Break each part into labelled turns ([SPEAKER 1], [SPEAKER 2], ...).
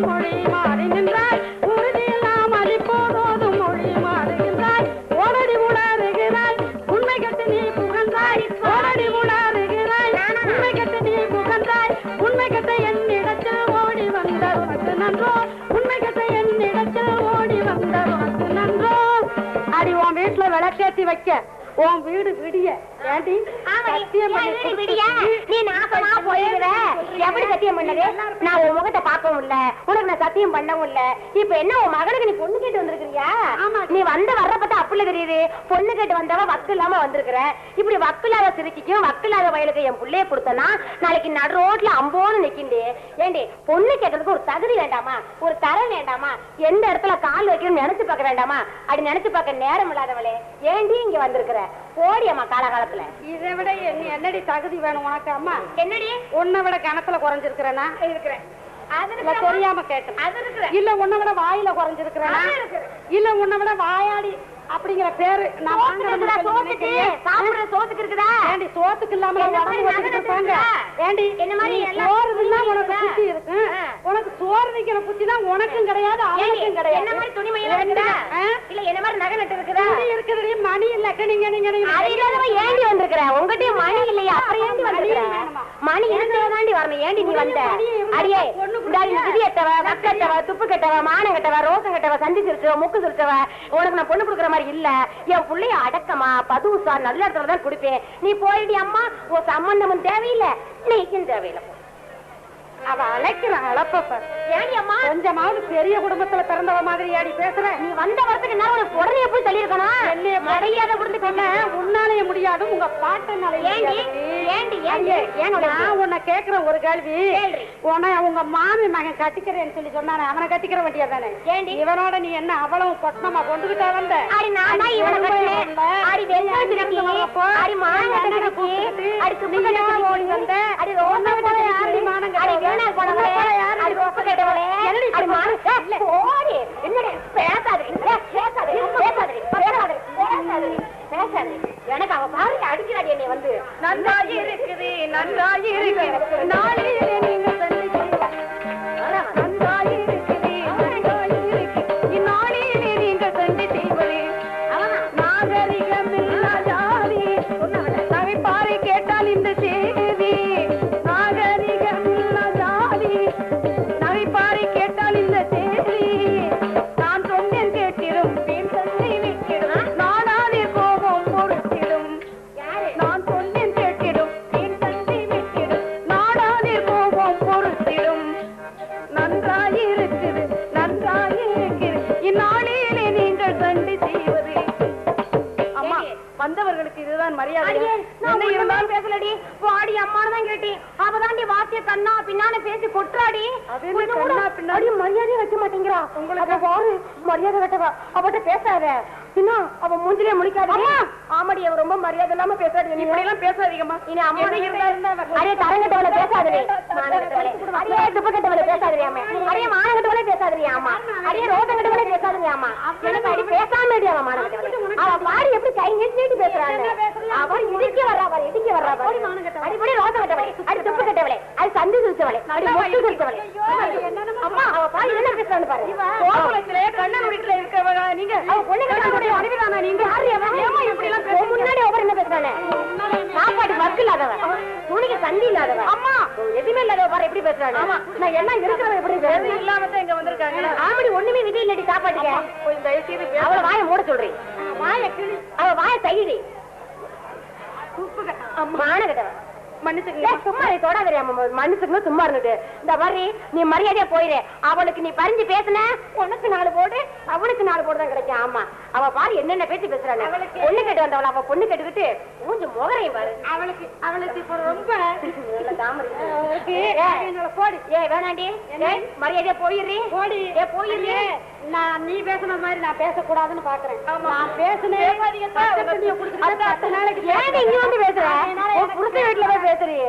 [SPEAKER 1] পড়ে মারে உன் வீடு விடிய. ஏண்டி? சத்தியம் கொடுத்துட்டு
[SPEAKER 2] நீ நாசமா போயிருவ. எப்படி சத்தியம் பண்ணது? நான் உன் முகத்தை பார்க்கவும் இல்ல. உனக்கு நான் சத்தியம் பண்ணவும் இல்ல. இப்ப என்ன உன் மகனுக்கு நீ பொண்ணு கேட்டு வந்திருக்கிறியா? நீ வந்து வர்ற பார்த்தா அப்புல தெரியுது. பொண்ணு கேட்டு வந்தவ வக்கு இல்லாம வந்திருக்கிற. இப்படி வக்கு இல்லாத சிறுக்கிக்கும் வக்கு இல்லாத வயலுக்கு என் புள்ளைய கொடுத்தனா நாளைக்கு நடு ரோட்ல அம்போன்னு நிக்கிண்டு ஏண்டி பொண்ணு கேட்டதுக்கு ஒரு தகுதி வேண்டாமா? ஒரு தரம் வேண்டாமா? எந்த இடத்துல கால் வைக்கணும்னு நினைச்சு பார்க்க வேண்டாமா? அப்படி நினைச்சு பார்க்க நேரம் இல்லாதவளே ஏண்டி இங்க வந்திருக்கிற? போடியம்மா காலகாலத்துல.
[SPEAKER 1] இதை விட என்ன என்னடி தகுதி வேணும் உனக்கு அம்மா?
[SPEAKER 2] என்னடி?
[SPEAKER 1] உன்னை விட கணத்துல குறைஞ்சிருக்கிறேனா?
[SPEAKER 2] இருக்கிறேன்.
[SPEAKER 1] தெரியாம கேட்டேன் இல்ல உன்னை விட வாயில குறைஞ்சிருக்கிறேனா. இல்ல உன்னை விட வாயாடி அப்படிங்கிற பேரு நான்.
[SPEAKER 2] சாப்பிடுற சோத்துக்கு இருக்குதா?
[SPEAKER 1] ஏண்டி சோத்துக்கு இல்லாம இருப்பாங்க? ஏண்டி
[SPEAKER 2] என்ன மாதிரி
[SPEAKER 1] சோறு உனக்கு? புத்தி இருக்கு. உனக்கு சோறு வைக்கிற புத்தி தான் உனக்கும் கிடையாது அவனுக்கும் கிடையாது.
[SPEAKER 2] என்ன மாதிரி துணி இருக்குதா?
[SPEAKER 1] ஆ?
[SPEAKER 2] இல்ல என்ன மாதிரி நகை நட்டு இருக்குதா?
[SPEAKER 1] துணி இருக்குதுடி மணி இல்ல நீங்க நீங்க
[SPEAKER 2] ஏண்டி வந்திருக்கிற? உங்ககிட்டயும் மணி இல்லையா அப்புறம் ஏண்டி வந்திருக்கிற?
[SPEAKER 1] மணி?
[SPEAKER 2] மணி இருந்ததாண்டி வரணும். ஏண்டி நீ வந்த?
[SPEAKER 1] மணி
[SPEAKER 2] அடியே. விதி எட்டவ வக்கட்டவ துப்பு கட்டவ மானம் கட்டவ ரோசம் கட்டவ சந்தி சிரிச்சவ முக்கு சிரிச்சவ உனக்கு நான் பொண்ணு கொடுக்குற மாதிரி இல்ல. என் புள்ளைய அடக்கமா பதுசா நல்ல இடத்துல தான் கொடுப்பேன். நீ போயிடி அம்மா உன் சம்பந்தமும் தேவையில்லை. நீக்கும் தேவையில்லை.
[SPEAKER 1] அவ அழைக்கிறான் அழப்ப
[SPEAKER 2] ஏண்டி அம்மா?
[SPEAKER 1] கொஞ்சமாவது பெரிய குடும்பத்துல பிறந்தவ மாதிரி ஏடி பேசுற?
[SPEAKER 2] நீ வந்த வரத்துக்கு என்ன உனக்கு உடனே போய் சொல்லியிருக்கணும் மரியாதை கொடுத்து
[SPEAKER 1] என்ன உன்னாலேயே முடியாது உங்க பாட்டனாலே
[SPEAKER 2] ஏண்டி? ஏண்டி ஏண்டி?
[SPEAKER 1] நான் உன்னை கேக்குற ஒரு கேள்வி. உன்னை உங்க மாமி மகன் கட்டிக்கிறேன்னு சொல்லி சொன்னானே அவனை கட்டிக்கிற வேண்டியா தானே?
[SPEAKER 2] ஏண்டி?
[SPEAKER 1] இவனோட நீ என்ன அவ்வளவு கொட்டமா கொண்டுகிட்டா வந்த?
[SPEAKER 2] அடி நான் தான் இவனை கட்டினேன். அடி ஓடி வந்த? ரோச வீணா போனவளே அடி ரோச கட்டவளே. அடி என்னடி? எனக்கு அவ பாரு அடிக்கிறாடி என்னை வந்து.
[SPEAKER 1] நன்றாய் இருக்குது நன்றாய் இருக்குது
[SPEAKER 2] உங்களுக்கு பாரு மரியாதை கட்டவா அவட்ட பேசாத. பின்ன அவ மூஞ்சிலே முடிக்காத ஆமாடி அவ ரொம்ப மரியாதை இல்லாம பேசாதீங்க. நீ
[SPEAKER 1] இப்படி எல்லாம் பேசாதீங்கம்மா.
[SPEAKER 2] இனி அம்மா
[SPEAKER 1] என்ன இருந்தாலும்
[SPEAKER 2] அரே தரங்கட்டவள பேசாதே அரே துப்பக்கட்டவள பேசாதே அம்மா. அரே மானங்கட்டவள பேசாதே அம்மா. அரே ரோதங்கட்டவள பேசாதே அம்மா. எனக்கு அடி பேசாம அடி அவ மானங்கட்டவள. அவ பாரு எப்படி கை நீட்டி பேசுறாங்க? அவ இடிக்க வர்றா பாரு இடிக்க வர்றா பாரு. அடிப்படி ரோதங்கட்டவளே அடி துப்பக்கட்டவளே. அது சந்தி சுத்தவளே. அடி முட்டு சுத்தவளே. அம்மா அவ பாரு என்ன பேசுறான்னு பாரு.
[SPEAKER 1] கோகுலத்திலே கண்ணன் வீட்டுல இருக்கவங்க நீங்க
[SPEAKER 2] அவ பொண்ணு கட்டக்கூடிய
[SPEAKER 1] அறிவிதானா நீங்க
[SPEAKER 2] யாரு அவன்?
[SPEAKER 1] ஏம்மா இப்படி எல்லாம்
[SPEAKER 2] உன் முன்னாடி அவர் என்ன பேசுறானே? சாப்பாடு வக்கு இல்லாதவ துணிக்கு சந்தி இல்லாதவ அம்மா! எதுவுமே இல்லாதவ பாரு எப்படி பேசுறாங்க
[SPEAKER 1] ஆமா.
[SPEAKER 2] நான் எல்லாம் இருக்கிறவ எப்படி
[SPEAKER 1] எது
[SPEAKER 2] பேசுறேன்?
[SPEAKER 1] இல்லாம தான் இங்க வந்திருக்காங்க
[SPEAKER 2] ஆமடி ஒண்ணுமே விதி இல்லடி சாப்பாட்டுக்கு.
[SPEAKER 1] கொஞ்சம் தயவு செய்து பேச-
[SPEAKER 2] அவள வாயை மூட சொல்றேன் வாய கிளி அவ வாய தையிடி மான கிட்டவ
[SPEAKER 1] மன்னிச்சுங்க
[SPEAKER 2] ஏய், சும்மா நீ தொடாதே சும்மா இருந்துட்டு. இந்த மாதிரி நீ மரியாதையா போயிரு. அவளுக்கு நீ பறிஞ்சு பேசுன உனக்கு நாலு போடு அவனுக்கு நாலு போடு தான் கிடைக்கும். ஆமா. அவ பாரு என்னென்ன பேசி பேசுறாங்க பொண்ணு கேட்டு வந்தவள அவ பொண்ணு கேட்டுக்கிட்டு மூஞ்சு முகரையும் பாரு.
[SPEAKER 1] அவளுக்கு அவளுக்கு இப்ப ரொம்ப என்னோட போடி.
[SPEAKER 2] ஏய் வேணாண்டி. மரியாதையா போயிடுறீ.
[SPEAKER 1] போடி.
[SPEAKER 2] ஏ போயிடுறீ.
[SPEAKER 1] நான் நீ பேசுன மாதிரி நான் பேசக்கூடாதுன்னு பாக்குறேன். நான் பேசுனேன் பத்து நாளைக்கு
[SPEAKER 2] ஏன் இங்க வந்து பேசுற? உன் புருஷன் வீட்டுல போய் பேசுறியே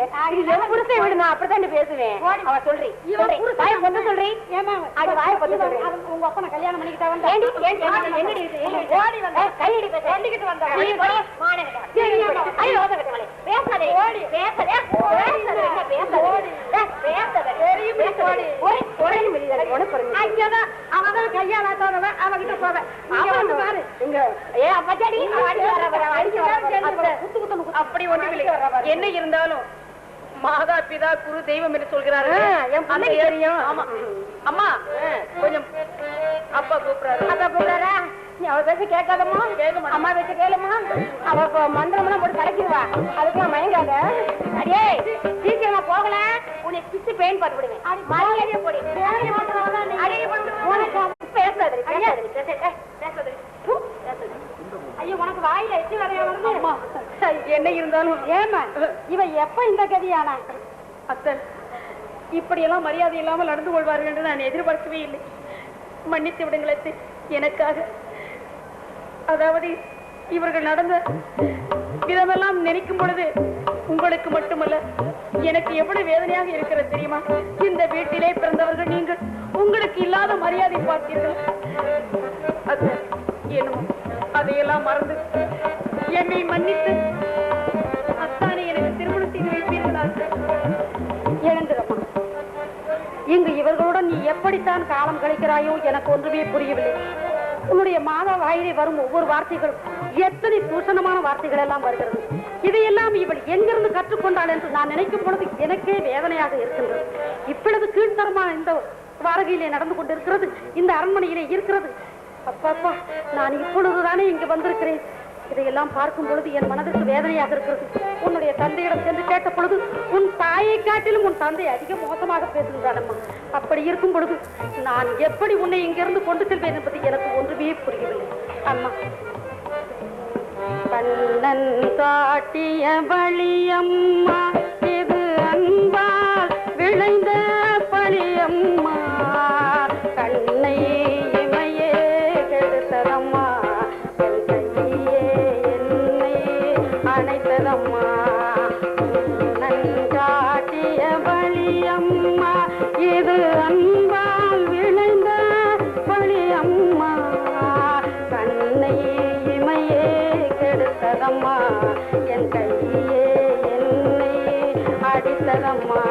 [SPEAKER 2] வீடு நான் அப்படித்தான் பேசுவேன். அவ சொல்றி. வாய பொண்ணு சொல்றி.
[SPEAKER 1] ஏமா
[SPEAKER 2] அது வாய பொண்ணு சொல்றி.
[SPEAKER 1] உங்க அப்பனை கல்யாணம் பண்ணிக்கிட்டா வந்தா?
[SPEAKER 2] ஓடி வந்த கையடி
[SPEAKER 1] சொல்லிக்கிட்டு வந்தா.
[SPEAKER 2] பேசாதே. ஓடி. பேசாதே.
[SPEAKER 1] அவகிட்ட போவேன் பாரு.
[SPEAKER 2] இங்க ஏ
[SPEAKER 3] அப்படி ஒண்ணுமில்லை என்ன இருந்தாலும் மாதா பிதா குரு தெய்வம் என்று சொல்கிறாரு அம்மா கொஞ்சம் அப்பா கூப்பிடுறாரு.
[SPEAKER 2] அப்பா கூப்பிடுறா நீ அவ பேச கேட்காதம்மா. அம்மா பேச கேளுமா அவ மந்திரம்லாம் போட்டு கலக்கிடுவா அதுக்கெல்லாம் மயங்காத. அடியே சீக்கிரமா போகல. உன்னை பிச்சு பெயின் பார்த்து விடுவேன் மரியாதையே போடி. அடியே உனக்கு பேசாதடி பேசாதடி பேசாதடி. பேசாதடி. பு, பேசாதடி ஐயோ உனக்கு வாயில எச்சி வரையா வந்து
[SPEAKER 3] என்ன இருந்தாலும்
[SPEAKER 2] ஏமா இவ எப்ப இந்த கதியானா?
[SPEAKER 3] அத்தை இப்படியெல்லாம் மரியாதை இல்லாமல் நடந்து கொள்வார்கள் என்று நான் எதிர்பார்க்கவே இல்லை. மன்னித்து விடுங்கள் எனக்காக. அதாவது இவர்கள் நடந்த விதமெல்லாம் நினைக்கும் பொழுது உங்களுக்கு மட்டுமல்ல எனக்கு எவ்வளவு வேதனையாக இருக்கிறது தெரியுமா? இந்த வீட்டிலே பிறந்தவர்கள் நீங்கள் உங்களுக்கு இல்லாத மரியாதை பார்த்தீர்கள் அது என்னமோ அதையெல்லாம் மறந்து என்னை மன்னித்து அத்தானை எனக்கு திருமணம் செய்து வைப்பீர்களா?
[SPEAKER 1] இங்கு இவர்களுடன் நீ எப்படித்தான் காலம் கழிக்கிறாயோ எனக்கு ஒன்றுமே புரியவில்லை. உன்னுடைய மாதா வாயிலே வரும் ஒவ்வொரு வார்த்தைகளும் எத்தனை தூஷணமான வார்த்தைகள் எல்லாம் வருகிறது. இதையெல்லாம் இவள் எங்கிருந்து கற்றுக்கொண்டாள் என்று நான் நினைக்கும் பொழுது எனக்கே வேதனையாக இருக்கின்றது. இப்பொழுது கீழ்த்தரமான இந்த வாரகையிலே நடந்து கொண்டிருக்கிறது இந்த அரண்மனையிலே இருக்கிறது. அப்பப்பா நான் இப்பொழுதுதானே இங்கு வந்திருக்கிறேன். இதையெல்லாம் பார்க்கும் பொழுது என் மனதுக்கு வேதனையாக இருக்கிறது. உன்னுடைய தந்தையிடம் சென்று கேட்ட பொழுது உன் தாயை காட்டிலும் உன் தந்தை அதிக மோசமாக பேசுகிறானம்மா அப்படி இருக்கும் பொழுது நான் எப்படி உன்னை இங்கிருந்து கொண்டு செல்வேன் என்பது எனக்கு ஒன்றுமே புரியவில்லை. அம்மா கண்ணன் காட்டிய வழியம்மா அடித்ததம்மா என் கையே என்னை அடித்ததம்மா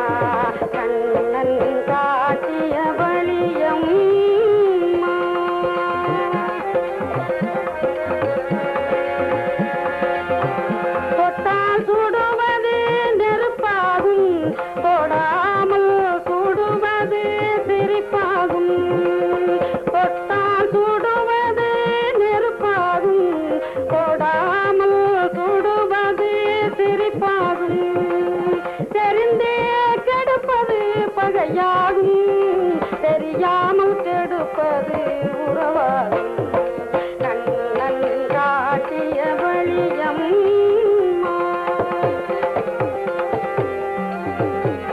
[SPEAKER 1] அவனை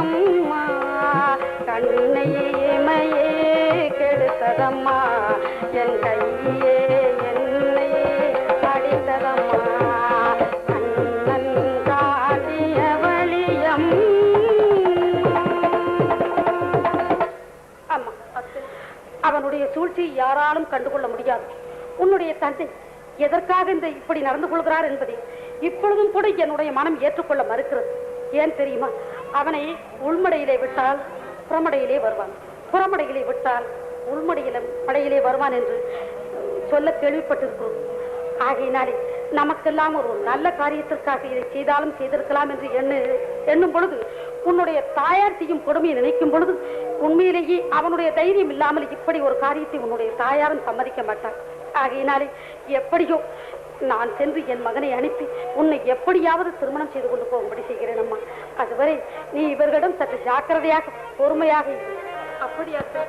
[SPEAKER 1] அம்மா கண்ணையே இமையே கெடுத்ததம்மா என் கையே என்னை அடித்ததம்மா. கண்ணன் காட்டிய ஆமா அவனுடைய சூழ்ச்சியை யாராலும் கண்டுகொள்ள முடியாது. உன்னுடைய தந்தை எதற்காக இந்த இப்படி நடந்து கொள்கிறார் என்பதை இப்பொழுதும் கூட என்னுடைய மனம் ஏற்றுக்கொள்ள மறுக்கிறது. ஏன் தெரியுமா? அவனை உள்மடையிலே விட்டால் புறமடையிலே வருவான். புறமடையிலே விட்டால் உள்மடையிலும் படையிலே வருவான் என்று சொல்ல கேள்விப்பட்டிருக்கிறோம். ஆகையினாலே நமக்கெல்லாம் ஒரு நல்ல காரியத்திற்காக இதை செய்தாலும் செய்திருக்கலாம் என்று எண்ணு எண்ணும் பொழுது உன்னுடைய தாயார் செய்யும் கொடுமையை நினைக்கும் பொழுது உண்மையிலேயே அவனுடைய தைரியம் இல்லாமல் இப்படி ஒரு காரியத்தை உன்னுடைய தாயாரும் சம்மதிக்க மாட்டார். ஆகையினாலே எப்படியோ நான் சென்று என் மகனை அனுப்பி உன்னை எப்படியாவது திருமணம் செய்து கொண்டு போகும்படி செய்கிறேன் அம்மா. அதுவரை நீ இவர்களிடம் சற்று ஜாக்கிரதையாக பொறுமையாக இரு.
[SPEAKER 3] அப்படியா சார்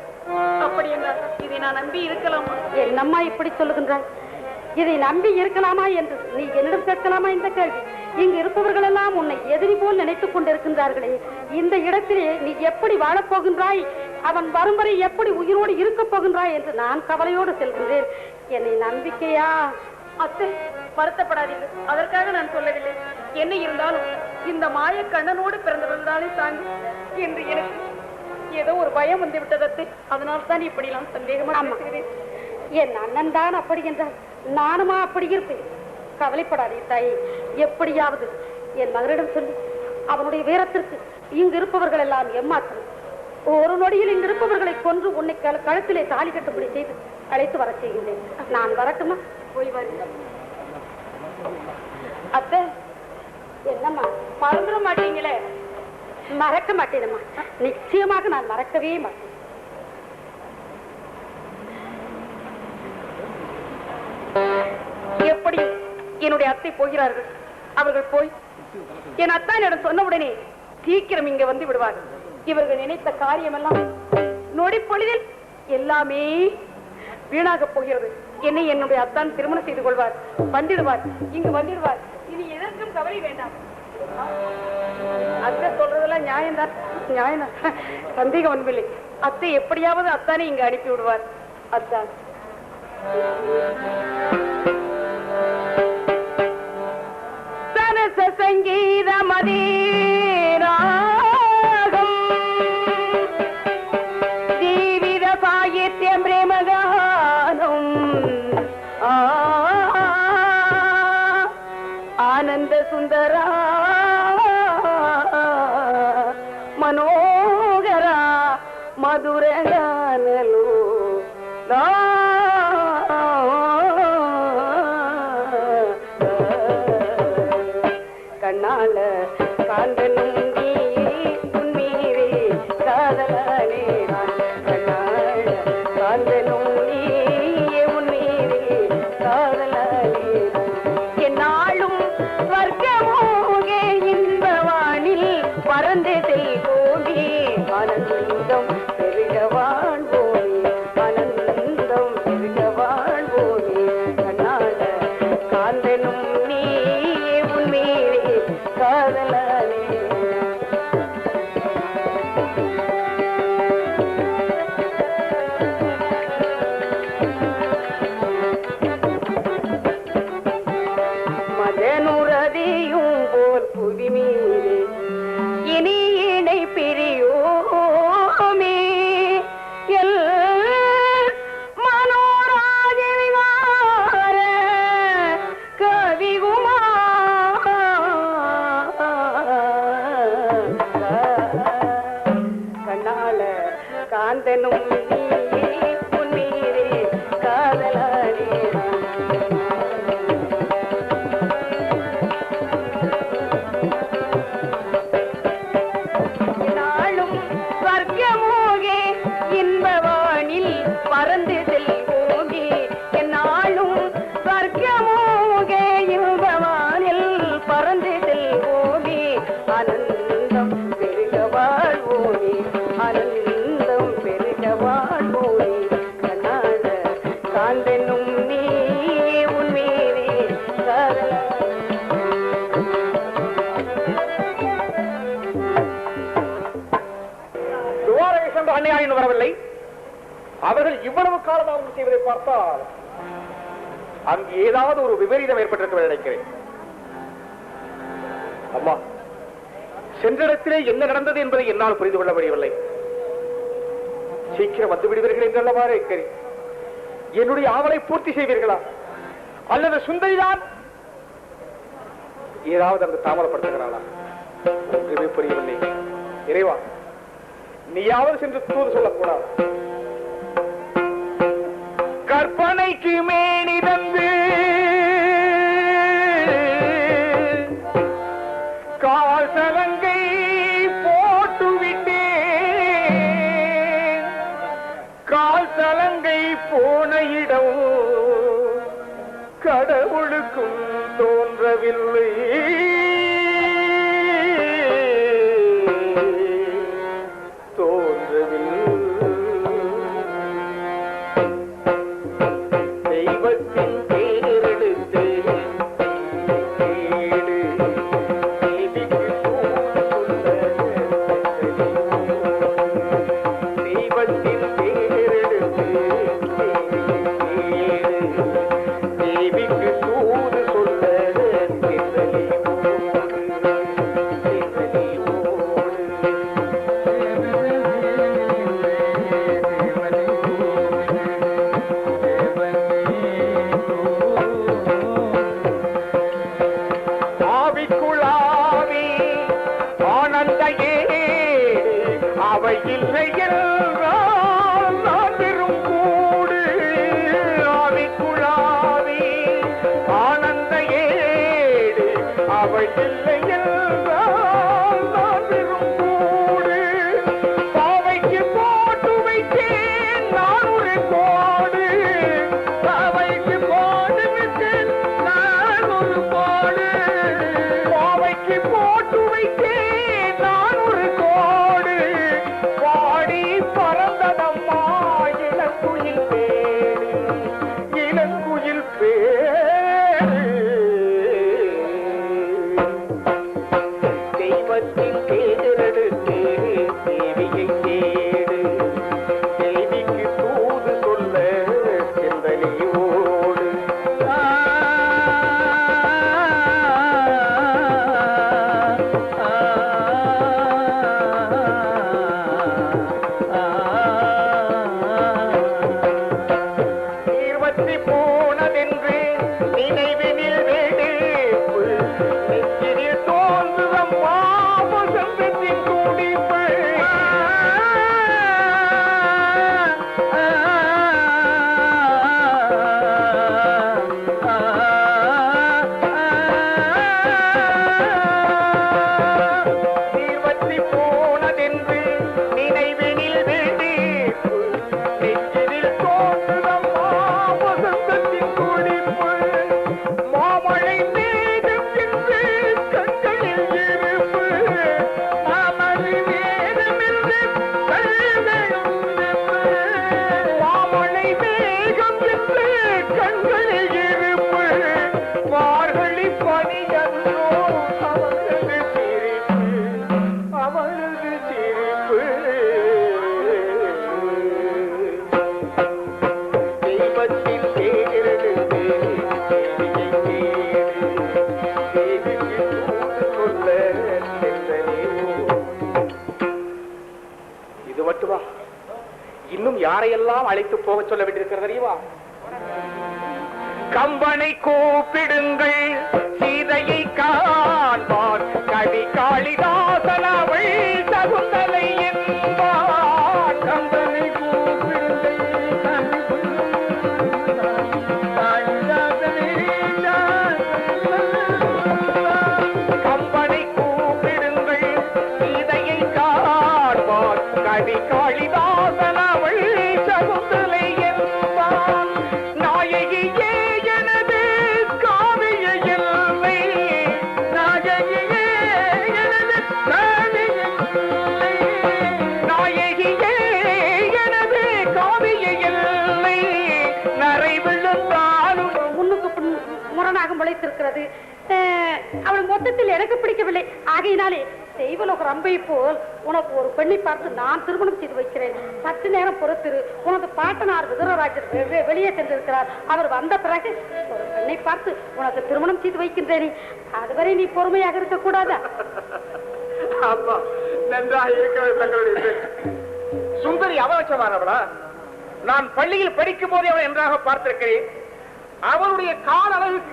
[SPEAKER 3] அப்படி என்றால் இதை நான் நம்பி இருக்கலாமா?
[SPEAKER 1] என்னம்மா இப்படி சொல்லுகின்றாய்
[SPEAKER 3] இதை நம்பி இருக்கலாமா என்று நீ என்னிடம் கேட்கலாமா இந்த கேள்வி? இங்கு இருப்பவர்கள் எல்லாம் உன்னை எதிரி போல் நினைத்துக் கொண்டிருக்கின்றார்களே. இந்த இடத்திலே நீ எப்படி வாழப் போகின்றாய்? அவன் வரும் வரை எப்படி உயிரோடு இருக்கப் போகின்றாய் என்று நான் கவலையோடு செல்கின்றேன். என்னை நம்பிக்கையா? அத்தை வருத்தப்படாதீர்கள் அதற்காக நான் சொல்லவில்லை. என்ன இருந்தாலும் இந்த மாய கண்ணனோடு பிறந்தவர்களாலே தாண்டி என்று எனக்கு ஏதோ ஒரு பயம் வந்து விட்டது அத்தை. அதனால் தான் இப்படி எல்லாம் சந்தேகமா என் அண்ணன் தான் அப்படி என்றால் நானுமா அப்படி இருப்பேன்? கவலைப்படாதே தாயே. எப்படியாவது என் மகனிடம் சொல்லி அவனுடைய வீரத்திற்கு இங்கு இருப்பவர்கள் எல்லாம் ஏமாற்றும் ஒரு நொடியில் இங்கு இருப்பவர்களை கொன்று உன்னை கழு- கழுத்திலே தாலி கட்டும்படி செய்து அழைத்து வரச் செய்கின்றேன். நான் வரட்டுமா? போய் வருங்க. அத்தை என்னம்மா மறந்துட மாட்டீங்களே? மறக்க மாட்டேனம்மா. நிச்சயமாக நான் மறக்கவே மாட்டேன். எப்படி என்னுடைய அத்தை போகிறார்கள். அவர்கள் போய் என் அத்தானிடம் சொன்ன உடனே சீக்கிரம் இங்க வந்து விடுவார்கள். இவர்கள் நினைத்த காரியமெல்லாம் நொடி பொழுதில் எல்லாமே வீணாக போகிறது. என்னை என்னுடைய அத்தான் திருமணம் செய்து கொள்வார். வந்திடுவார். இங்கு வந்திடுவார். இனி எதற்கும் கவலை வேண்டாம். அத்தை சொல்றதெல்லாம் நியாயம்தான் நியாயம்தான் சந்தேகம் ஒன்றுமில்லை. அத்தை எப்படியாவது அத்தானே இங்கு அனுப்பி விடுவார். அத்தான். சனச
[SPEAKER 4] வரவில்லை. அவர்கள் இவ்வளவு காலம் அவர்கள் செய்வதை பார்த்தால் அங்கு ஏதாவது ஒரு விபரீதம் ஏற்பட்டிருக்க நினைக்கிறேன். அம்மா சென்ற இடத்திலே என்ன நடந்தது என்பதை என்னால் புரிந்து கொள்ள முடியவில்லை. சீக்கிரம் வந்து விடுவீர்கள் என்றல்லவா இருக்கிறேன் என்னுடைய ஆவலை பூர்த்தி செய்வீர்களா? அல்லது சுந்தரிதான் ஏதாவது அந்த தாமதப்படுத்துகிறாளா? புரியவில்லை. இறைவா நீயாவது சென்று தூது சொல்லக்கூடாது. கற்பனைக்கு மேனி தந்து கால் சலங்கை போட்டு கால் சலங்கை போன இடம் கடவுளுக்கும் தோன்றவில்லை. இன்னும் யாரையெல்லாம் அழைத்து போக சொல்ல வேண்டியிருக்கிறது கம்பனை கூப்பிடுங்கள்.
[SPEAKER 1] முரணாக முளைத்திருக்கிறது. அவள் மொத்தத்தில் எனக்கு பிடிக்கவில்லை. ஆகையினாலே செய்வலோக ரம்பை போல் உனக்கு ஒரு பெண்ணை பார்த்து நான் திருமணம் செய்து வைக்கிறேன். பத்து நேரம் பொறுத்திரு. உனது பாட்டனார் விதுரராஜர் வெளியே சென்றிருக்கிறார். அவர் வந்த பிறகு ஒரு பெண்ணை பார்த்து உனக்கு திருமணம் செய்து வைக்கின்றேனே. அதுவரை நீ பொறுமையாக இருக்கக்கூடாதா?
[SPEAKER 4] ஆமா நன்றாக இருக்கிறது தங்களுடைய சுந்தரி அவலட்சமானவளா நான் பள்ளியில் படிக்கும் போதே அவளை நன்றாக பார்த்திருக்கிறேன். அவளுடைய கால அளவுக்கு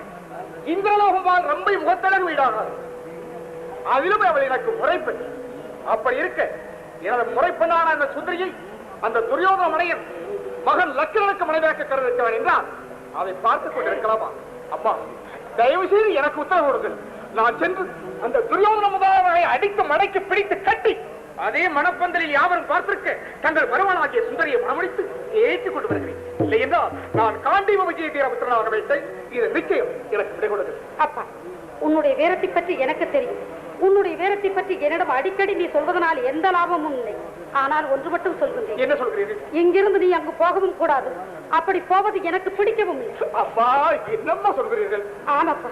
[SPEAKER 4] இந்திரலோகமால் ரம்பை முகத்தடன் வீடாகாது. அதிலும் அவள் எனக்கு முறைப்பெண். அப்படி இருக்க எனது முறைப்பெண்ணான அந்த சுந்தரியை அந்த துரியோக மனையன் மகன் லக்கிரனுக்கு மனைவியாக்க கருதிருக்கிறான் என்றால் அதை பார்த்துக் கொண்டிருக்கலாமா? அம்மா தயவு செய்து எனக்கு உத்தரவு கொடுங்கள். நான் சென்று அந்த துரியோதன முதலாளரை அடித்து மடைக்கு பிடித்து கட்டி அதே மனப்பந்தலில் யாவரும் பார்த்திருக்க தங்கள் வருமானாகிய சுந்தரியை மனமடித்து ஏற்றுக் கொண்டு வருகிறேன். இல்லை என்றால் நான் காண்டீவ விஜய தீரபுத்திரனாக வைத்தேன் இது நிச்சயம் எனக்கு விடை கொடுங்கள்.
[SPEAKER 1] அப்பா உன்னுடைய வீரத்தை பற்றி எனக்கு தெரியும். உன்னுடைய வீரத்தை பற்றி என்னிடம் அடிக்கடி நீ சொல்வதனால் எந்த லாபமும் இல்லை. ஆனால் ஒன்று மட்டும் சொல்கின்றேன்.
[SPEAKER 4] என்ன சொல்கிறீர்கள்?
[SPEAKER 1] இங்கிருந்து நீ அங்கு போகவும் கூடாது. அப்படி போவது எனக்கு பிடிக்கவும் இல்லை.
[SPEAKER 4] அப்பா என்னம்மா சொல்கிறீர்கள்?
[SPEAKER 1] ஆமாப்பா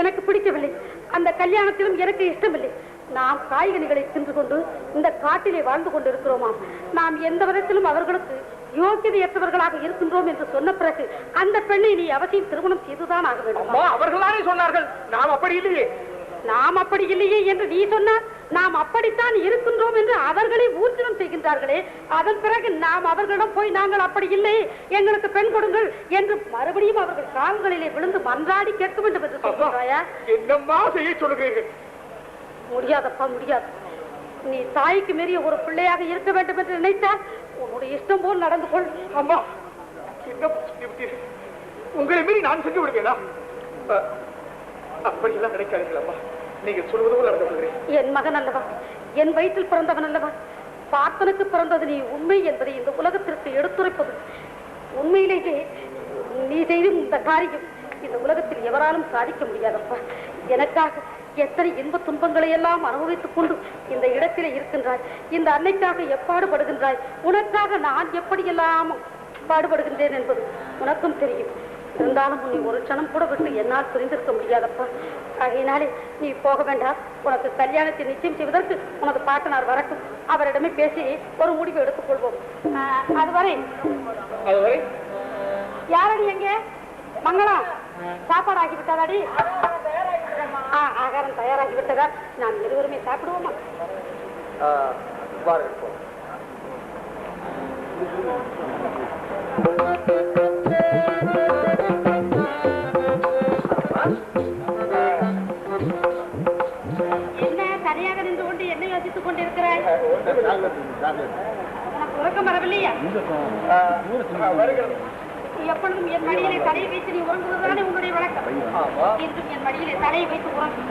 [SPEAKER 1] எனக்கு பிடிக்கவில்லை. அந்த கல்யாணத்திலும் எனக்கு இஷ்டமில்லை. நாம் காய்கனிகளை தின்று கொண்டு இந்த காட்டிலே வாழ்ந்து கொண்டிருக்கிறோமாம். நாம் எந்த விதத்திலும் அவர்களுக்கு யோக்கியதையற்றவர்களாக இருக்கின்றோம் என்று சொன்ன பிறகு அந்த பெண்ணை நீ அவசியம் திருமணம் செய்துதான் ஆக வேண்டும்.
[SPEAKER 4] அம்மா அவர்களானே சொன்னார்கள். நாம் அப்படி இல்லையே.
[SPEAKER 1] நாம் அப்படி இல்லையே என்று நீ சொன்னால் நாம் அப்படித்தான் இருக்கின்றோம் என்று அவர்களே ஊர்ஜனம் செய்கின்றார்களே. அதன் பிறகு நாம் அவர்களிடம் போய் நாங்கள் அப்படி இல்லை எங்களுக்கு பெண் கொடுங்கள் என்று மறுபடியும் அவர்கள் கால்களிலே விழுந்து மன்றாடி கேட்க வேண்டும் என்று சொல்கிறாயா?
[SPEAKER 4] என்னம்மா செய்ய சொல்லுகிறீர்கள்?
[SPEAKER 1] முடியாதப்பா முடியாது. நீ தாய்க்கு மீறிய ஒரு பிள்ளையாக இருக்க வேண்டும் என்று நினைத்தால் உன்னுடைய இஷ்டம் போல் நடந்து கொள்.
[SPEAKER 4] அம்மா. என்னம்மா உங்களை மீறி நான் செஞ்சு விடுவேனா? அப்படியெல்லாம் நினைக்காதீர்கள் அம்மா. நீங்கள் சொல்வது போல் நடந்து கொள்கிறேன்.
[SPEAKER 1] என் மகன் அல்லவா? என் வயிற்றில் பிறந்தவன் அல்லவா? பார்த்தனுக்கு பிறந்தது நீ உண்மை என்பதை இந்த உலகத்திற்கு எடுத்துரைப்பது. உண்மையிலேயே நீ செய்தும் இந்த காரியம் இந்த உலகத்தில் எவராலும் சாதிக்க முடியாதப்பா. எனக்காக எத்தனை இன்ப துன்பங்களை எல்லாம் அனுபவித்துக் கொண்டு இந்த இடத்திலே இருக்கின்றாய்? இந்த அன்னைக்காக எப்பாடுபடுகின்றாய் உனக்காக நான் எப்படியெல்லாம் பாடுபடுகின்றேன் என்பது உனக்கும் தெரியும். இருந்தாலும் நீ ஒரு க்ஷணம் கூட விட்டு என்னால் புரிந்திருக்க முடியாதப்பா. ஆகையினாலே நீ போக வேண்டாம். உனக்கு கல்யாணத்தை நிச்சயம் செய்வதற்கு உனது பாட்டனார் வரட்டும். அவரிடமே பேசி ஒரு முடிவு எடுத்துக் கொள்வோம். அதுவரை.
[SPEAKER 4] அதுவரை?
[SPEAKER 1] யாரடி எங்கே? மங்களம். சாப்பாடு ஆகி விட்டதாடி ஆ, ஆகாரம் தயாராகி விட்டதா நாம் இருவருமே சாப்பிடுவோமா?
[SPEAKER 4] வாருங்கள்.
[SPEAKER 1] என்ன சரியாக நின்று கொண்டு என்ன யோசித்துக் கொண்டிருக்கிறாய்? உறக்கம் வரவில்லையா?
[SPEAKER 4] வருகிறது
[SPEAKER 1] எப்பொழுதும் என் மடியிலே தலையை வைத்து நீ உறங்குவதுதானே உன்னுடைய வழக்கம்?
[SPEAKER 4] ஆமா.
[SPEAKER 1] இன்றும் என் மடியிலே தலையை வைத்து உறங்கு.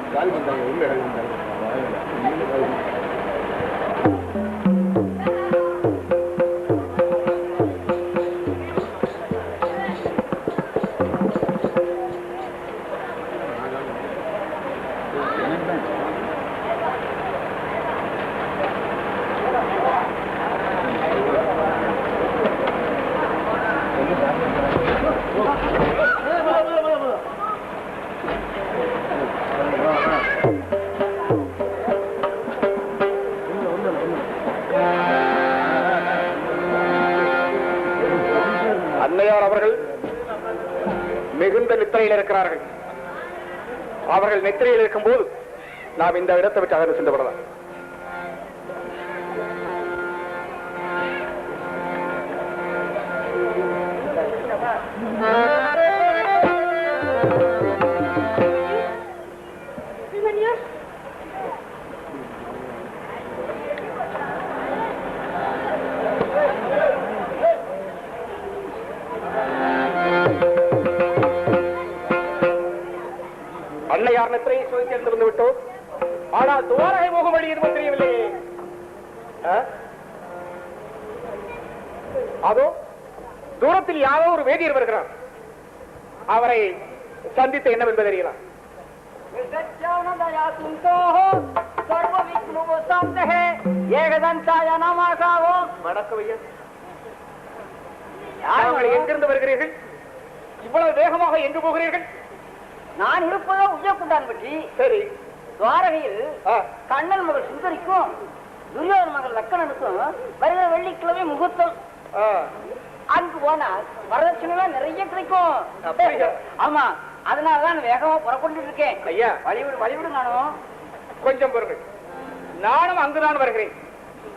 [SPEAKER 4] அவர்கள் நெத்திரையில் இருக்கும் போது நாம் இந்த இடத்தை விட்டு அகன்று சென்று விடலாம் அன்னையார் நித்திரையை சுவைத்திருந்து விட்டோம் ஆனால் துவாரகை போகும் வழி எதுவும் தெரியவில்லையே? அதோ தூரத்தில் யாரோ ஒரு வேதியர் வருகிறார். அவரை சந்தித்து என்னவென்பது அறியலாம் எங்கிருந்து வருகிறீர்கள்? இவ்வளவு வேகமாக எங்கு போகிறீர்கள்?
[SPEAKER 5] நான் இருப்பதோ உயர்குண்டான் பற்றி.
[SPEAKER 4] சரி.
[SPEAKER 5] துவாரகையில் கண்ணன் மகள் சுந்தரிக்கும் துரியோதன மகள் லக்கணனுக்கும் வருகிற வெள்ளிக்கிழமை முகூர்த்தம். அங்கு போனால் வரதட்சணை நிறைய கிடைக்கும்? ஆமா அதனாலதான் வேகமா புறப்பட்டு இருக்கேன்
[SPEAKER 4] ஐயா.
[SPEAKER 5] வழிவிடு வழிவிடு நானும்.
[SPEAKER 4] கொஞ்சம் பொறுங்கள் நானும் அங்குதான் வருகிறேன்.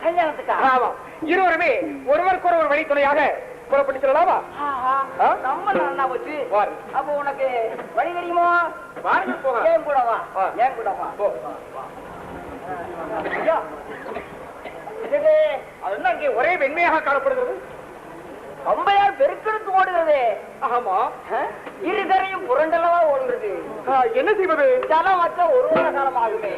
[SPEAKER 5] கல்யாணத்துக்கா?
[SPEAKER 4] ஆமாம் இருவருமே ஒருவருக்கொருவர் வழித்துணையாக
[SPEAKER 5] போச்சு. அப்போ உனக்கு வழி தெரியுமோ?
[SPEAKER 4] வாருங்கள் போகலாம்
[SPEAKER 5] ஏன் கூட வா?
[SPEAKER 4] ஆ.
[SPEAKER 5] ஏன் கூட வா?
[SPEAKER 4] போ. ஐயா,
[SPEAKER 5] இது
[SPEAKER 4] அது என்ன அங்கே ஒரே வெண்மையாக காணப்படுகிறது?
[SPEAKER 5] கம்பையார் பெருக்கெடுத்து ஓடுகிறது.
[SPEAKER 4] ஆமா?
[SPEAKER 5] இருதரையும் புரண்டலவா ஓடுகிறது.
[SPEAKER 4] என்ன செய்வது?
[SPEAKER 5] ஜலம் வச்ச ஒரு வார காலம் ஆகுமே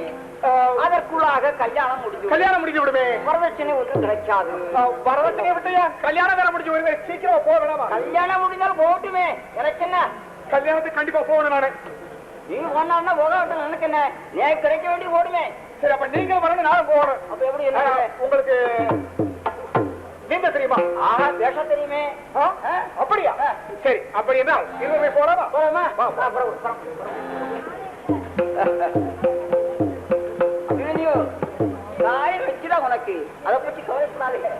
[SPEAKER 5] அதற்குள்ளாக கல்யாணம் முடிஞ்சு
[SPEAKER 4] கல்யாணம் முடிஞ்சு விடுமே.
[SPEAKER 5] வரதட்சணை ஒன்றும் கிடைக்காது.
[SPEAKER 4] ஆ, வரதட்சணையை விட்டையா? கல்யாணம் வேற முடிஞ்சு விடுமே சீக்கிரமா போக வேணாமா?
[SPEAKER 5] கல்யாணம் முடிஞ்சால் போகட்டுமே எனக்கு என்ன?
[SPEAKER 4] கல்யாணத்துக்கு கண்டிப்பா போகணும் நானு.
[SPEAKER 5] நீ போனா போகட்டும் எனக்கு என்ன? நீ கிடைக்க வேண்டி ஓடுமே.
[SPEAKER 4] சரி அப்ப நீங்க வரணும் நானும் போகணும்.
[SPEAKER 5] அப்ப எப்படி என்ன?
[SPEAKER 4] உங்களுக்கு நீந்த தெரியுமா?
[SPEAKER 5] ஆஹா பேச தெரியுமே?
[SPEAKER 4] அப்படியா? சரி அப்படி என்றால் இருவருமே போலாமா?
[SPEAKER 5] போலாமா?
[SPEAKER 4] வா, வா.
[SPEAKER 5] ஆ, வச்சுதான் உனக்கு. அதை பத்தி கவலைப்படாதீங்க